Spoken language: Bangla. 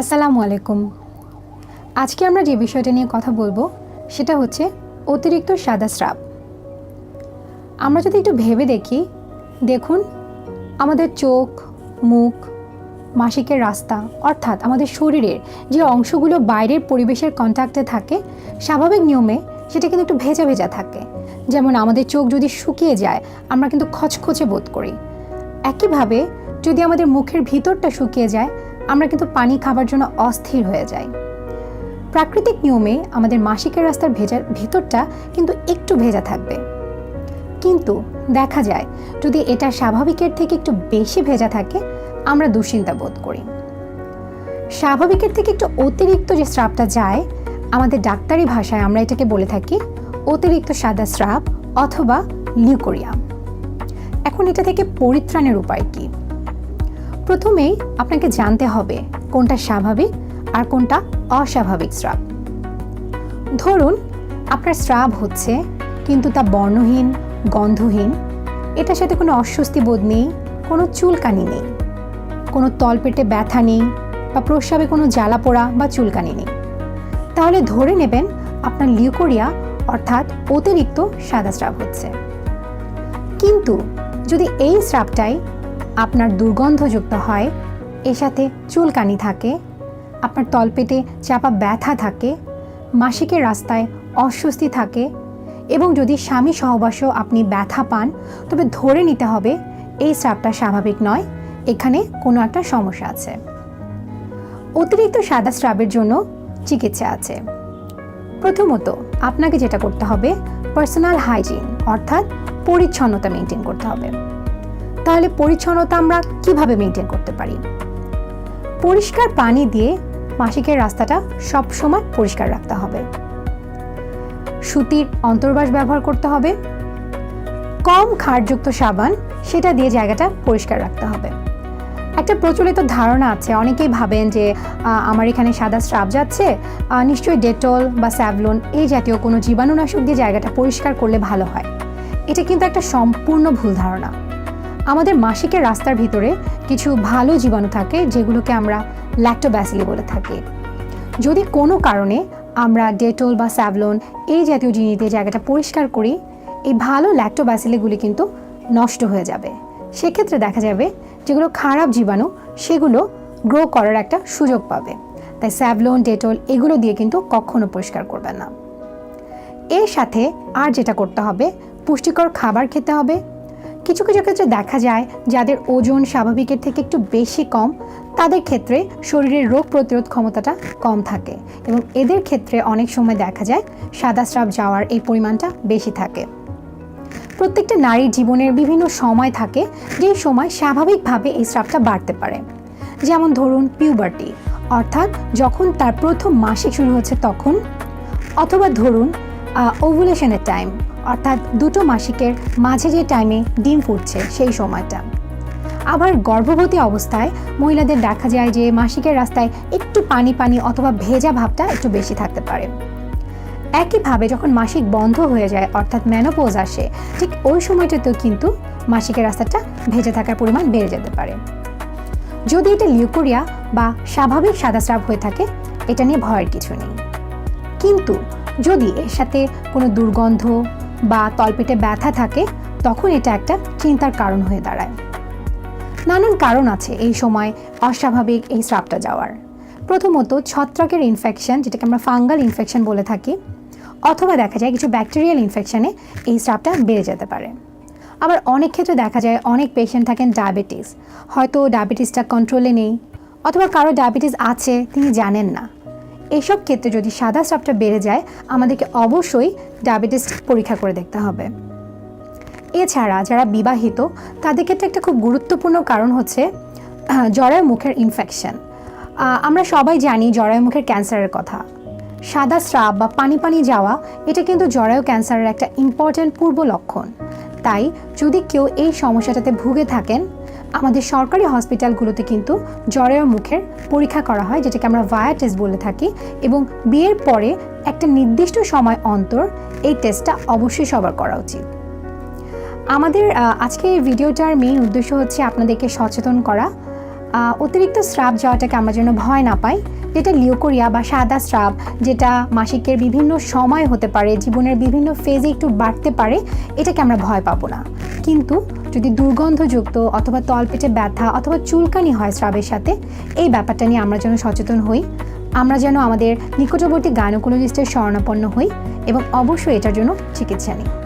আসসালামু আলাইকুম। আজকে আমরা যে বিষয়টা নিয়ে কথা বলব, সেটা হচ্ছে অতিরিক্ত সাদা স্রাব। আমরা যদি একটু ভেবে দেখি, দেখুন, আমাদের চোখ, মুখ, মাসিকের রাস্তা, অর্থাৎ আমাদের শরীরের যে অংশগুলো বাইরের পরিবেশের কন্ট্যাক্টে থাকে, স্বাভাবিক নিয়মে সেটা কিন্তু একটু ভেজা ভেজা থাকে। যেমন আমাদের চোখ যদি শুকিয়ে যায়, আমরা কিন্তু খচখচে বোধ করি। একইভাবে যদি আমাদের মুখের ভিতরটা শুকিয়ে যায় আমরা কিন্তু পানি খাবার জন্য অস্থির হয়ে যাই। প্রাকৃতিক নিয়মে আমাদের মাসিকের রাস্তার ভেজা, ভেতরটা কিন্তু একটু ভেজা থাকবে। কিন্তু দেখা যায়, যদি এটা স্বাভাবিকের থেকে একটু বেশি ভেজা থাকে, আমরা দুশ্চিন্তা বোধ করি। স্বাভাবিকের থেকে একটু অতিরিক্ত যে স্রাবটা যায়, আমাদের ডাক্তারি ভাষায় আমরা এটাকে বলে থাকি অতিরিক্ত সাদা স্রাব অথবা লিউকোরিয়া। এখন এটা থেকে পরিত্রাণের উপায় কী? প্রথমেই আপনাকে জানতে হবে কোনটা স্বাভাবিক আর কোনটা অস্বাভাবিক স্রাব। ধরুন আপনার স্রাব হচ্ছে কিন্তু তা বর্ণহীন, গন্ধহীন, এটার সাথে কোনো অস্বস্তি বোধ নেই, কোনো চুলকানি নেই, কোনো তলপেটে ব্যথা নেই বা প্রস্রাবে কোনো জ্বালা পোড়া বা চুলকানি নেই। তাহলে ধরে নেবেন আপনার লিউকোরিয়া অর্থাৎ অতিরিক্ত সাদা স্রাব হচ্ছে। কিন্তু যদি এই স্রাবটাই আপনার দুর্গন্ধযুক্ত হয়, এর সাথে চুলকানি থাকে, আপনার তলপেটে চাপা ব্যথা থাকে, মাসিকের রাস্তায় অস্বস্তি থাকে এবং যদি স্বামী সহবাসও আপনি ব্যথা পান, তবে ধরে নিতে হবে এই স্রাবটা স্বাভাবিক নয়, এখানে কোনো একটা সমস্যা আছে। অতিরিক্ত সাদা স্রাবের জন্য চিকিৎসা আছে। প্রথমত, আপনাকে যেটা করতে হবে পার্সোনাল হাইজিন অর্থাৎ পরিচ্ছন্নতা মেনটেন করতে হবে। তাহলে পরিচ্ছন্নতা আমরা কীভাবে মেনটেন করতে পারি? পরিষ্কার পানি দিয়ে মাসিকের রাস্তাটা সব সময় পরিষ্কার রাখতে হবে। সুতির অন্তর্বাস ব্যবহার করতে হবে। কম ক্ষারযুক্ত সাবান, সেটা দিয়ে জায়গাটা পরিষ্কার রাখতে হবে। একটা প্রচলিত ধারণা আছে, অনেকেই ভাবেন যে আমার এখানে সাদা স্রাব যাচ্ছে নিশ্চয়ই ডেটল বা স্যাভলন এই জাতীয় কোনো জীবাণুনাশক দিয়ে জায়গাটা পরিষ্কার করলে ভালো হয়। এটা কিন্তু একটা সম্পূর্ণ ভুল ধারণা। আমাদের মাসিকের রাস্তার ভিতরে কিছু ভালো জীবাণু থাকে, যেগুলোকে আমরা ল্যাক্টোব্যাসিলি বলে থাকি। যদি কোনো কারণে আমরা ডেটল বা স্যাভলন এই জাতীয় জিনিস দিয়ে জায়গাটা পরিষ্কার করি, এই ভালো ল্যাক্টোব্যাসিলিগুলি কিন্তু নষ্ট হয়ে যাবে। সেক্ষেত্রে দেখা যাবে যেগুলো খারাপ জীবাণু, সেগুলো গ্রো করার একটা সুযোগ পাবে। তাই স্যাভলন, ডেটল এগুলো দিয়ে কিন্তু কখনো পরিষ্কার করবেন না। এর সাথে আর যেটা করতে হবে, পুষ্টিকর খাবার খেতে হবে কিছু কিছু ক্ষেত্রে দেখা যায় যাদের ওজন স্বাভাবিকের থেকে একটু বেশি কম, তাদের ক্ষেত্রে শরীরের রোগ প্রতিরোধ ক্ষমতাটা কম থাকে এবং এদের ক্ষেত্রে অনেক সময় দেখা যায় সাদা স্রাব যাওয়ার এই পরিমাণটা বেশি থাকে। প্রত্যেকটা নারীর জীবনের বিভিন্ন সময় থাকে যেই সময় স্বাভাবিকভাবে এই স্রাবটা বাড়তে পারে। যেমন ধরুন পিউবার্টি অর্থাৎ যখন তার প্রথম মাসিক শুরু হচ্ছে তখন, অথবা ধরুন ওভুলেশনের টাইম অর্থাৎ দুটো মাসিকের মাঝে যে টাইমে ডিম ফুটছে, সেই সময়টা। আবার গর্ভবতী অবস্থায় মহিলাদের দেখা যায় যে মাসিকের রাস্তায় একটু পানি পানি অথবা ভেজা ভাবটা একটু বেশি থাকতে পারে। একইভাবে যখন মাসিক বন্ধ হয়ে যায়, অর্থাৎ ম্যানোপোজ আসে, ঠিক ওই সময়টাতেও কিন্তু মাসিকের রাস্তাটা ভেজে থাকার পরিমাণ বেড়ে যেতে পারে। যদি এটা লিউকোরিয়া বা স্বাভাবিক সাদাস্রাব হয়ে থাকে, এটা নিয়ে ভয়ের কিছু নেই। কিন্তু যদি এর সাথে কোনো দুর্গন্ধ বা তলপেটে ব্যথা থাকে, তখন এটা একটা চিন্তার কারণ হয়ে দাঁড়ায়। নানান কারণ আছে এই সময় অস্বাভাবিক এই স্রাবটা যাওয়ার। প্রথমত ছত্রাকের ইনফেকশন যেটাকে আমরা ফাঙ্গাল ইনফেকশন বলে থাকি, অথবা দেখা যায় কিছু ব্যাকটেরিয়াল ইনফেকশনে এই স্রাবটা বেড়ে যেতে পারে। আবার অনেক ক্ষেত্রে দেখা যায় অনেক পেশেন্ট থাকেন ডায়াবেটিস হয়তো ডায়াবেটিসটা কন্ট্রোলে নেই, অথবা কারও ডায়াবেটিস আছে, তিনি জানেন না। এইসব ক্ষেত্রে যদি সাদা স্রাবটা বেড়ে যায়, আমাদেরকে অবশ্যই ডায়াবেটিস পরীক্ষা করে দেখতে হবে। এছাড়া যারা বিবাহিত, তাদের ক্ষেত্রে একটা খুব গুরুত্বপূর্ণ কারণ হচ্ছে জরায়ু মুখের ইনফেকশন আমরা সবাই জানি জরায়ু মুখের ক্যান্সারের কথা। সাদা স্রাব বা পানি পানি যাওয়া, এটা কিন্তু জরায়ু ক্যান্সারের একটা ইম্পর্ট্যান্ট পূর্ব লক্ষণ। তাই যদি কেউ এই সমস্যাটাতে ভুগে থাকেন আমাদের সরকারি হসপিটালগুলোতে কিন্তু জ্বরের মুখের পরীক্ষা করা হয়, যেটাকে আমরা ভায়া টেস্ট বলে থাকি। এবং বিয়ের পরে একটা নির্দিষ্ট সময় অন্তর এই টেস্টটা অবশ্যই সবার করা উচিত। আমাদের আজকে ভিডিওটার মেইন উদ্দেশ্য হচ্ছে আপনাদেরকে সচেতন করা। অতিরিক্ত স্রাব যাওয়াটাকে আমরা যেন ভয় না পাই। যেটা লিওকোরিয়া বা সাদা স্রাব, যেটা মাসিকের বিভিন্ন সময় হতে পারে, জীবনের বিভিন্ন ফেজে একটু বাড়তে পারে, এটাকে আমরা ভয় পাবো না। কিন্তু যদি দুর্গন্ধযুক্ত অথবা তলপেটে ব্যথা অথবা চুলকানি হয় স্রাবের সাথে, এই ব্যাপারটা নিয়ে আমরা যেন সচেতন হই। আমরা যেন আমাদের নিকটবর্তী গাইনোকোলজিস্টের শরণাপন্ন হই এবং অবশ্যই এটার জন্য চিকিৎসা নিই।